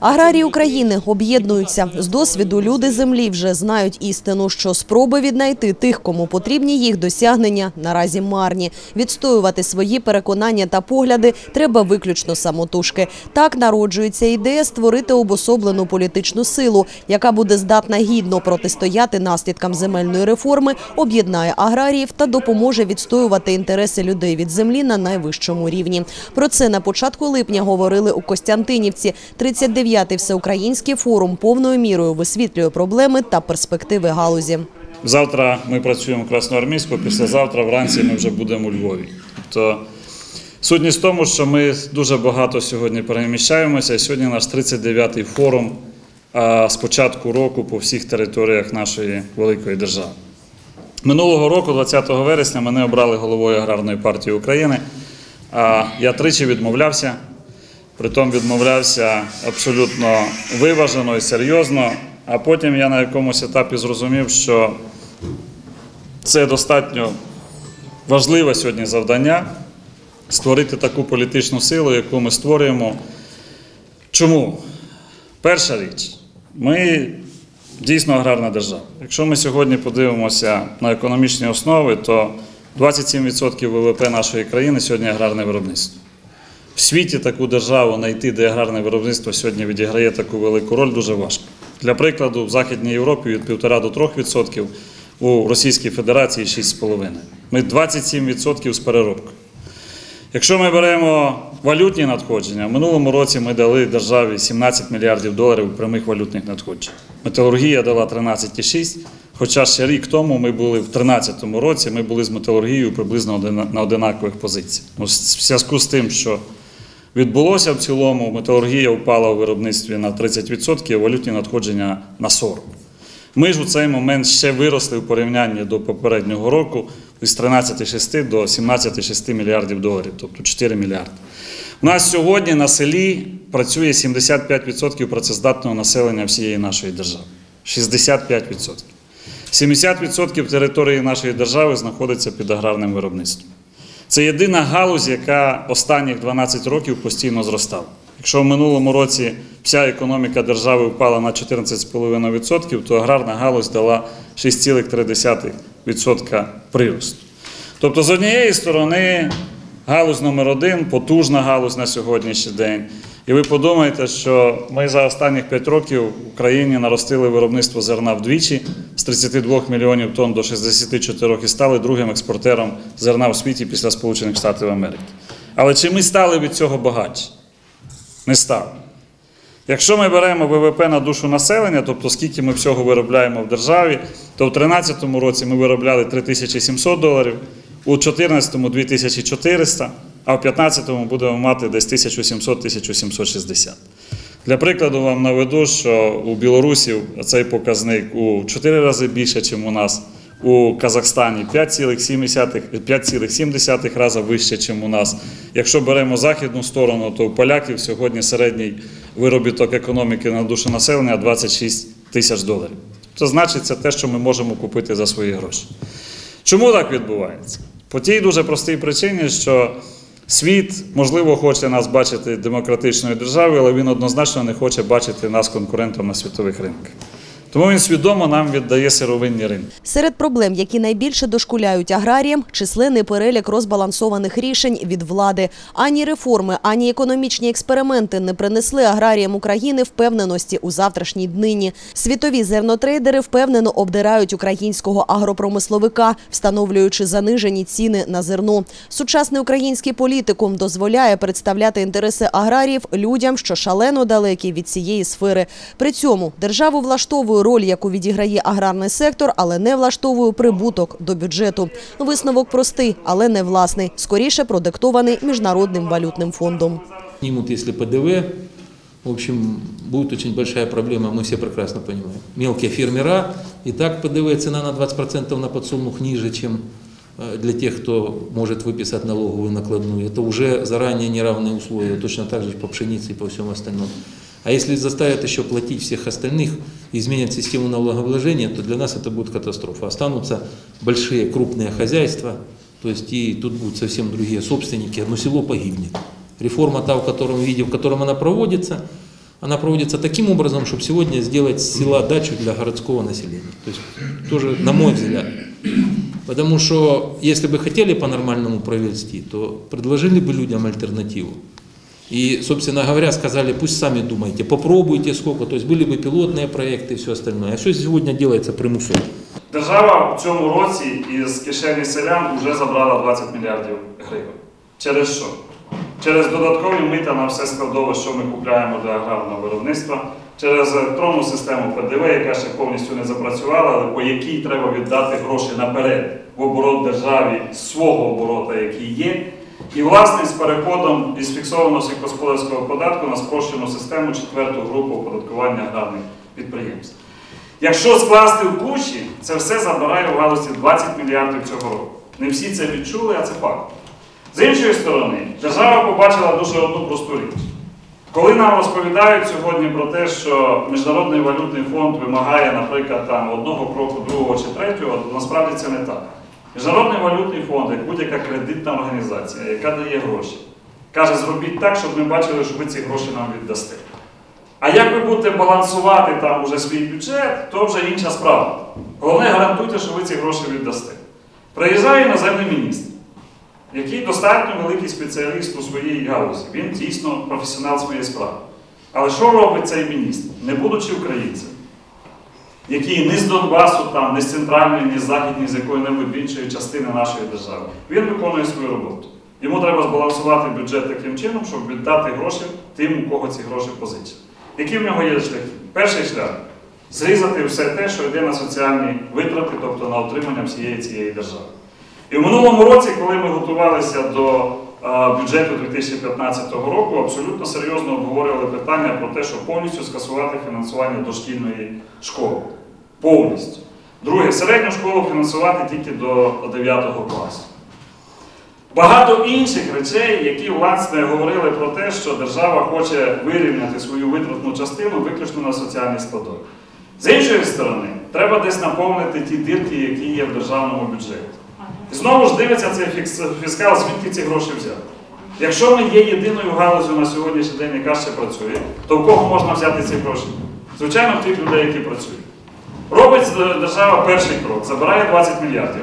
Аграрії України об'єднуються. З досвіду люди землі вже знають істину, що спроби віднайти тих, кому потрібні їх досягнення, наразі марні. Відстоювати свої переконання та погляди треба виключно самотужки. Так народжується ідея створити обособлену політичну силу, яка буде здатна гідно протистояти наслідкам земельної реформи, об'єднає аграріїв та допоможе відстоювати інтереси людей від землі на найвищому рівні. Про це на початку липня говорили у Костянтинівці. 39-й всеукраїнський форум повною мірою висвітлює проблеми та перспективи галузі. Завтра ми працюємо в Красноармійську, післязавтра вранці ми вже будемо у Львові. Тобто сутність в тому, що ми дуже багато сьогодні переміщаємося. І сьогодні наш 39-й форум з початку року по всіх територіях нашої великої держави. Минулого року, 20 вересня, мене обрали головою Аграрної партії України. Я тричі відмовлявся, притом відмовлявся абсолютно виважено і серйозно. А потім я на якомусь етапі зрозумів, що це достатньо важливе сьогодні завдання створити таку політичну силу, яку ми створюємо. Чому? Перша річ, ми дійсно аграрна держава. Якщо ми сьогодні подивимося на економічні основи, то 27% ВВП нашої країни сьогодні аграрне виробництво. В світі таку державу знайти, де аграрне виробництво сьогодні відіграє таку велику роль, дуже важко. Для прикладу, в Західній Європі від 1,5 до 3%, у Російській Федерації 6,5%. Ми 27% з переробкою. Якщо ми беремо валютні надходження, в минулому році ми дали державі 17 мільярдів доларів прямих валютних надходжень. Металургія дала 13,6, хоча ще рік тому ми були в 2013 році, ми були з металургією приблизно на одинакових позиціях. Ну, в зв'язку з тим, що відбулося в цілому, металургія впала у виробництві на 30%, а валютні надходження на 40%. Ми ж у цей момент ще виросли в порівнянні до попереднього року з 13,6 до 17,6 мільярдів доларів, тобто 4 мільярди. У нас сьогодні на селі працює 75% працездатного населення всієї нашої держави. 65%. 70% території нашої держави знаходиться під аграрним виробництвом. Це єдина галузь, яка останніх 12 років постійно зростала. Якщо в минулому році вся економіка держави впала на 14,5%, то аграрна галузь дала 6,3% приросту. Тобто, з однієї сторони, галузь номер один, потужна галузь на сьогоднішній день. І ви подумаєте, що ми за останніх 5 років в Україні наростили виробництво зерна вдвічі з 32 мільйонів тонн до 64 і стали другим експортером зерна у світі після Сполучених Штатів Америки. Але чи ми стали від цього багатші? Не стали. Якщо ми беремо ВВП на душу населення, тобто скільки ми всього виробляємо в державі, то в 2013 році ми виробляли 3700 доларів, у 2014 – 2400, а в 2015 будемо мати десь 1700-1760. Для прикладу вам наведу, що у білорусів цей показник у 4 рази більше, ніж у нас. У Казахстані 5,7 5,7 рази вище, ніж у нас. Якщо беремо західну сторону, то у поляків сьогодні середній виробіток економіки на душу населення 26 тисяч доларів. Це значить це те, що ми можемо купити за свої гроші. Чому так відбувається? По тій дуже простій причині, що світ, можливо, хоче нас бачити демократичною державою, але він однозначно не хоче бачити нас конкурентом на світових ринках. Тому він свідомо нам віддає сировинні ринки. Серед проблем, які найбільше дошкуляють аграріям, численний перелік розбалансованих рішень від влади. Ані реформи, ані економічні експерименти не принесли аграріям України впевненості у завтрашній днині. Світові зернотрейдери впевнено обдирають українського агропромисловика, встановлюючи занижені ціни на зерно. Сучасний український політикум дозволяє представляти інтереси аграріїв людям, що шалено далекі від цієї сфери. При цьому державу влаштовує роль, яку відіграє аграрний сектор, але не влаштовує прибуток до бюджету. Висновок простий, але не власний, скоріше продиктований міжнародним валютним фондом. Снимут, если ПДВ, в общем, будет очень большая проблема, мы все прекрасно понимаем. Мелкие фермера, и так ПДВ цена на 20% на подсолнух ниже, чем э, для тех, кто может выписать налоговую накладную. Это уже заранее неравные условия, точно так же по пшенице и по всему остальному. А если заставят еще платить всех остальных, изменят систему налогообложения, то для нас это будет катастрофа. Останутся большие крупные хозяйства, то есть и тут будут совсем другие собственники, одно село погибнет. Реформа та, в котором виде, в котором она проводится, она проводится таким образом, чтобы сегодня сделать села дачу для городского населения. То есть тоже, на мой взгляд. Потому что если бы хотели по-нормальному провести, то предложили бы людям альтернативу. И, собственно говоря, сказали, пусть сами думайте, попробуйте сколько. То есть были бы пилотные проекты и все остальное. А все сегодня делается примусово. Держава в цьому році із кишені селян вже забрала 20 мільярдів гривень. Через що? Через додаткові мита на все складове, що ми купляємо для аграрного виробництва, через електронну систему ПДВ, яка ще повністю не запрацювала, але по якій треба віддати гроші наперед в оборот державі з свого оборота, який є. І власне з переходом із фіксованого сільськогосподарського податку на спрощену систему четверту групу оподаткування аграрних підприємств. Якщо скласти в кучі, це все забирає в галузі 20 мільярдів цього року. Не всі це відчули, а це факт. З іншої сторони, держава побачила дуже одну просту річ. Коли нам розповідають сьогодні про те, що Міжнародний валютний фонд вимагає, наприклад, там, одного кроку, другого чи третього, то насправді це не так. Міжнародний валютний фонд, як будь-яка кредитна організація, яка дає гроші, каже, зробіть так, щоб ми бачили, що ви ці гроші нам віддасте. А як ви будете балансувати там уже свій бюджет, то вже інша справа. Головне, гарантуйте, що ви ці гроші віддасте. Приїжджає іноземний міністр, який достатньо великий спеціаліст у своїй галузі. Він дійсно професіонал своєї справи. Але що робить цей міністр, не будучи українцем, який ні з Донбасу, там, ні з центральної, ні з західної, з якої-небудь іншої частини нашої держави. Він виконує свою роботу. Йому треба збалансувати бюджет таким чином, щоб віддати гроші тим, у кого ці гроші позичать. Які в нього є шляхи? Перший шлях зрізати все те, що йде на соціальні витрати, тобто на отримання всієї цієї держави. І в минулому році, коли ми готувалися до бюджету 2015 року, абсолютно серйозно обговорювали питання про те, щоб повністю скасувати фінансування дошкільної школи. Повністю. Друге, середню школу фінансувати тільки до 9 класу. Багато інших речей, які власне говорили про те, що держава хоче вирівняти свою витратну частину виключно на соціальній складові. З іншої сторони, треба десь наповнити ті дірки, які є в державному бюджеті. Знову ж дивиться цей фіскал, звідки ці гроші взяти. Якщо ми є єдиною галузю на сьогоднішній день, яка ще працює, то в кого можна взяти ці гроші? Звичайно, в тих людей, які працюють. Робить держава перший крок, забирає 20 мільярдів.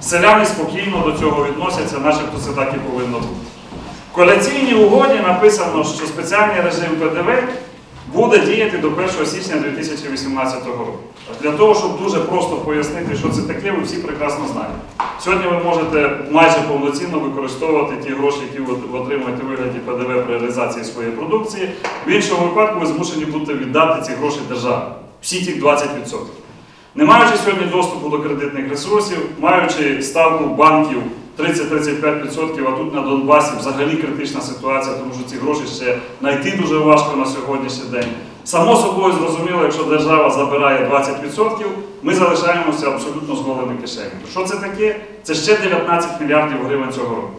Селяни спокійно до цього відносяться, начебто це так і повинно бути. В коаліційній угоді написано, що спеціальний режим ПДВ буде діяти до 1 січня 2018 року. Для того, щоб дуже просто пояснити, що це таке, ви всі прекрасно знаєте. Сьогодні ви можете майже повноцінно використовувати ті гроші, які ви отримуєте у вигляді ПДВ при реалізації своєї продукції. В іншому випадку ви змушені будете віддати ці гроші державі. Всі ті 20%. Не маючи сьогодні доступу до кредитних ресурсів, маючи ставку банків 30-35%, а тут на Донбасі взагалі критична ситуація, тому що ці гроші ще знайти дуже важко на сьогоднішній день. Само собою зрозуміло, якщо держава забирає 20%, ми залишаємося абсолютно з голими кишенями. Що це таке? Це ще 19 мільярдів гривень цього року.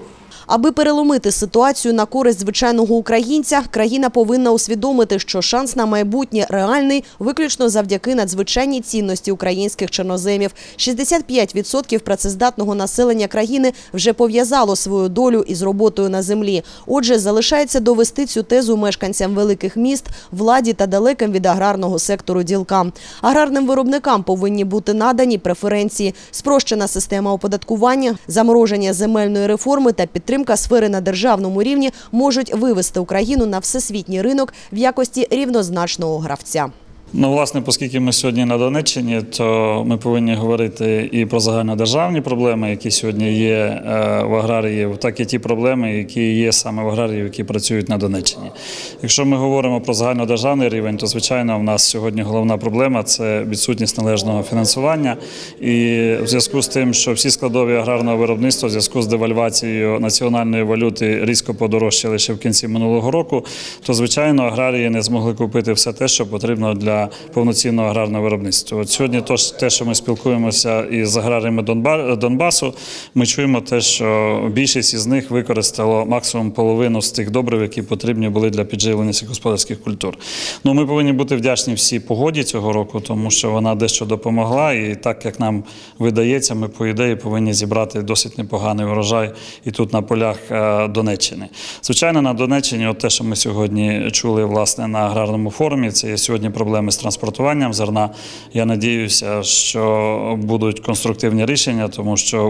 Аби переломити ситуацію на користь звичайного українця, країна повинна усвідомити, що шанс на майбутнє реальний виключно завдяки надзвичайній цінності українських чорноземів. 65% працездатного населення країни вже пов'язало свою долю із роботою на землі. Отже, залишається довести цю тезу мешканцям великих міст, владі та далеким від аграрного сектору ділкам. Аграрним виробникам повинні бути надані преференції, спрощена система оподаткування, замороження земельної реформи та підтримка сфери на державному рівні можуть вивести Україну на всесвітній ринок в якості рівнозначного гравця. Ну, власне, оскільки ми сьогодні на Донеччині, то ми повинні говорити і про загальнодержавні проблеми, які сьогодні є е, в аграріїв, так і ті проблеми, які є саме в аграріїв, які працюють на Донеччині. Якщо ми говоримо про загальнодержавний рівень, то звичайно в нас сьогодні головна проблема це відсутність належного фінансування. І в зв'язку з тим, що всі складові аграрного виробництва в зв'язку з девальвацією національної валюти різко подорожчали ще в кінці минулого року, то звичайно аграрії не змогли купити все те, що потрібно для повноцінного аграрного виробництва. От сьогодні те, що ми спілкуємося із аграріями Донбасу, ми чуємо те, що більшість із них використало максимум половину з тих добрив, які потрібні були для підживлення сільськогосподарських культур. Ну, ми повинні бути вдячні всій погоді цього року, тому що вона дещо допомогла, і так як нам видається, ми по ідеї повинні зібрати досить непоганий урожай і тут на полях е, Донеччини. Звичайно, на Донеччині, от те, що ми сьогодні чули власне на аграрному форумі, це є сьогодні проблеми з транспортуванням зерна. Я надіюся, що будуть конструктивні рішення, тому що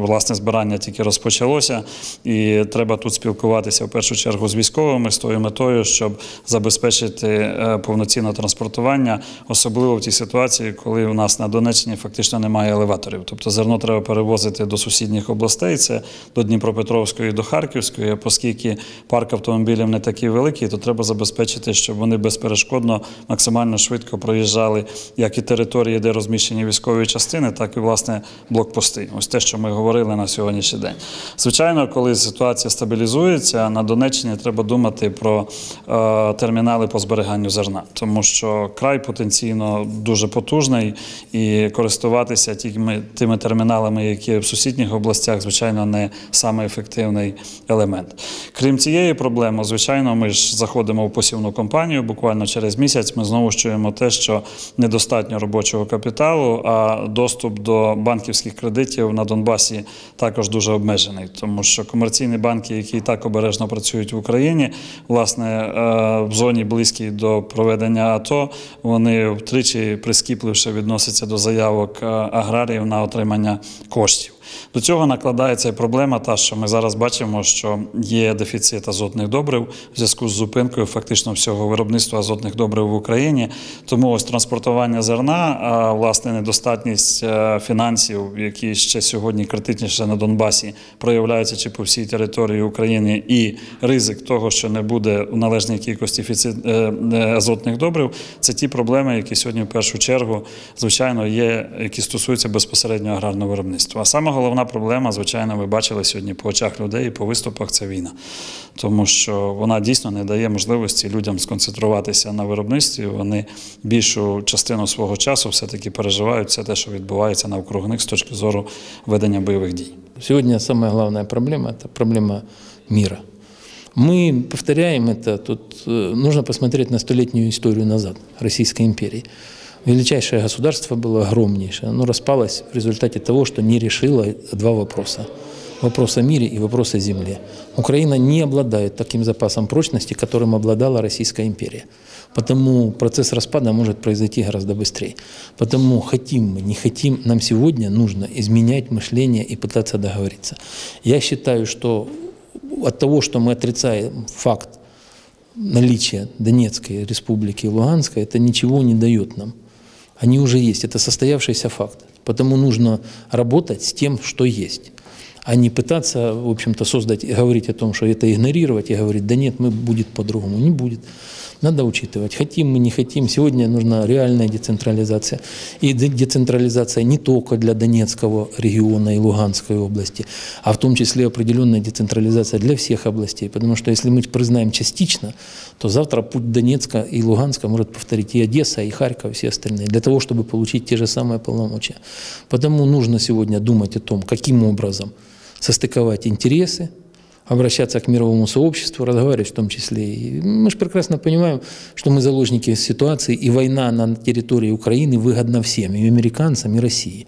власне збирання тільки розпочалося, і треба тут спілкуватися в першу чергу з військовими з тою метою, щоб забезпечити е, повноцінне транспортування, особливо в тій ситуації, коли у нас на Донеччині фактично немає елеваторів. Тобто зерно треба перевозити до сусідніх областей, це до Дніпропетровської до Харківської. Оскільки парк автомобілів не такий великий, то треба забезпечити, щоб вони безперешкодно максимально швидко проїжджали як і території, де розміщені військові частини, так і власне блокпости. Ось те, що ми говорили на сьогоднішній день. Звичайно, коли ситуація стабілізується, на Донеччині треба думати про е, термінали по зберіганню зерна, тому що край потенційно дуже потужний і користуватися тими, тими терміналами, які в сусідніх областях, звичайно, не саме ефективний елемент. Крім цієї проблеми, звичайно, ми ж заходимо в посівну компанію. Буквально через місяць ми знову ж чуємо те, що недостатньо робочого капіталу, а доступ до банківських кредитів на Донбасі також дуже обмежений, тому що комерційні банки, які і так обережно працюють в Україні, власне, е, в зоні близькій до проведення АТО, вони втричі прискіпливіше відносяться до заявок е, аграріїв на отримання коштів. До цього накладається і проблема, та що ми зараз бачимо, що є дефіцит азотних добрив в зв'язку з зупинкою фактично всього виробництва азотних добрив в Україні. Тому ось транспортування зерна, а власне недостатність е, фінансів, які ще сьогодні критичніше на Донбасі проявляються чи по всій території України, і ризик того, що не буде в належній кількості е, е, азотних добрив, це ті проблеми, які сьогодні в першу чергу, звичайно, є, які стосуються безпосередньо аграрного виробництва. А саме головна проблема, звичайно, ви бачили сьогодні по очах людей і по виступах це війна, тому що вона дійсно не дає можливості людям сконцентруватися на виробництві. Вони більшу частину свого часу все-таки переживають все те, що відбувається навкруг них з точки зору ведення бойових дій. Сегодня самая главная проблема – это проблема мира. Мы повторяем это, тут э, нужно посмотреть на столетнюю историю назад Российской империи. Величайшее государство было огромнейшее, оно распалось в результате того, что не решило два вопроса. Вопрос о мире и вопрос о земле. Украина не обладает таким запасом прочности, которым обладала Российская империя. Потому процесс распада может произойти гораздо быстрее. Потому хотим мы, не хотим, нам сегодня нужно изменять мышление и пытаться договориться. Я считаю, что от того, что мы отрицаем факт наличия Донецкой республики и Луганской, это ничего не дает нам. Они уже есть, это состоявшийся факт. Потому нужно работать с тем, что есть а не пытаться, в общем-то, создать, и говорить о том, что это игнорировать, и говорить, да нет, мы будет по-другому. Не будет. Надо учитывать, хотим мы, не хотим. Сегодня нужна реальная децентрализация. И де- децентрализация не только для Донецкого региона и Луганской области, а в том числе определенная децентрализация для всех областей. Потому что если мы признаем частично, то завтра путь Донецка и Луганска может повторить и Одесса, и Харьков, и все остальные, для того, чтобы получить те же самые полномочия. Потому нужно сегодня думать о том, каким образом состыковать интересы, обращаться к мировому сообществу, разговаривать в том числе. И мы же прекрасно понимаем, что мы заложники ситуации, и война на территории Украины выгодна всем, и американцам, и России.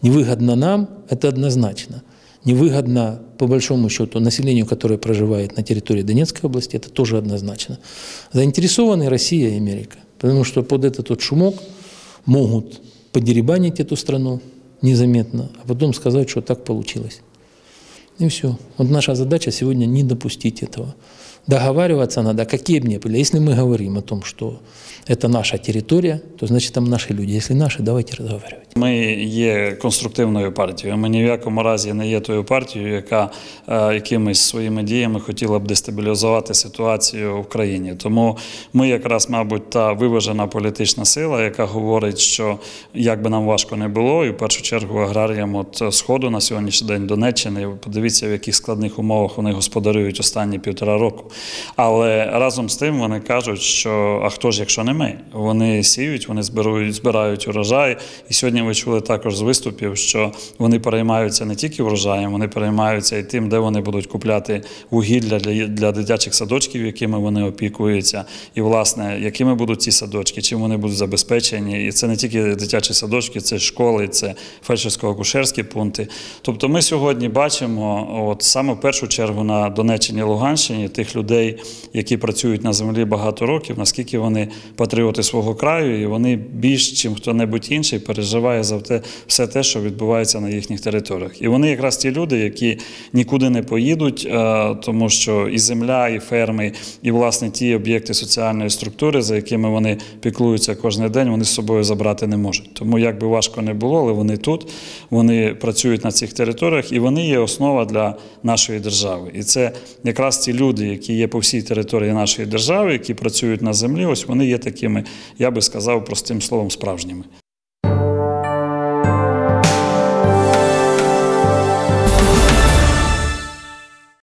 Невыгодно нам, это однозначно. Невыгодно, по большому счету, населению, которое проживает на территории Донецкой области, это тоже однозначно. Заинтересованы Россия и Америка, потому что под этот вот шумок могут подеребанить эту страну незаметно, а потом сказать, что так получилось. И все. Вот наша задача сегодня не допустить этого Договариваться надо, какие бы ни были. Если мы говорим о том, что это наша территория, то значит там наши люди. Если наши, давайте разговаривать. Ми є конструктивною партією. Ми ні в якому разі не є тою партією, яка е, якимись своїми діями хотіла б дестабілізувати ситуацію в країні. Тому ми якраз, мабуть, та виважена політична сила, яка говорить, що як би нам важко не було, і в першу чергу аграріям от сходу на сьогоднішній день Донеччини. Подивіться. подивіться, в яких складних умовах вони господарюють останні півтора року. Але разом з тим вони кажуть, що а хто ж, якщо не ми? Вони сіють, вони збирають, збирають урожай. І сьогодні ви чули також з виступів, що вони переймаються не тільки врожаєм, вони переймаються і тим, де вони будуть купляти вугілля для, для дитячих садочків, якими вони опікуються, і власне, якими будуть ці садочки, чим вони будуть забезпечені. І це не тільки дитячі садочки, це школи, це фельдшерсько-акушерські пункти. Тобто, ми сьогодні бачимо, от саме в першу чергу на Донеччині Луганщині тих людей, які працюють на землі багато років, наскільки вони патріоти свого краю, і вони більш чим хто-небудь інший переживає за те, все те, що відбувається на їхніх територіях. І вони якраз ті люди, які нікуди не поїдуть, е, тому що і земля, і ферми, і власне ті об'єкти соціальної структури, за якими вони піклуються кожен день, вони з собою забрати не можуть. Тому як би важко не було, але вони тут, вони працюють на цих територіях, і вони є основа для нашої держави. І це якраз ті люди, які є по всій території нашої держави, які працюють на землі. Ось вони є такими, я би сказав простим словом, справжніми.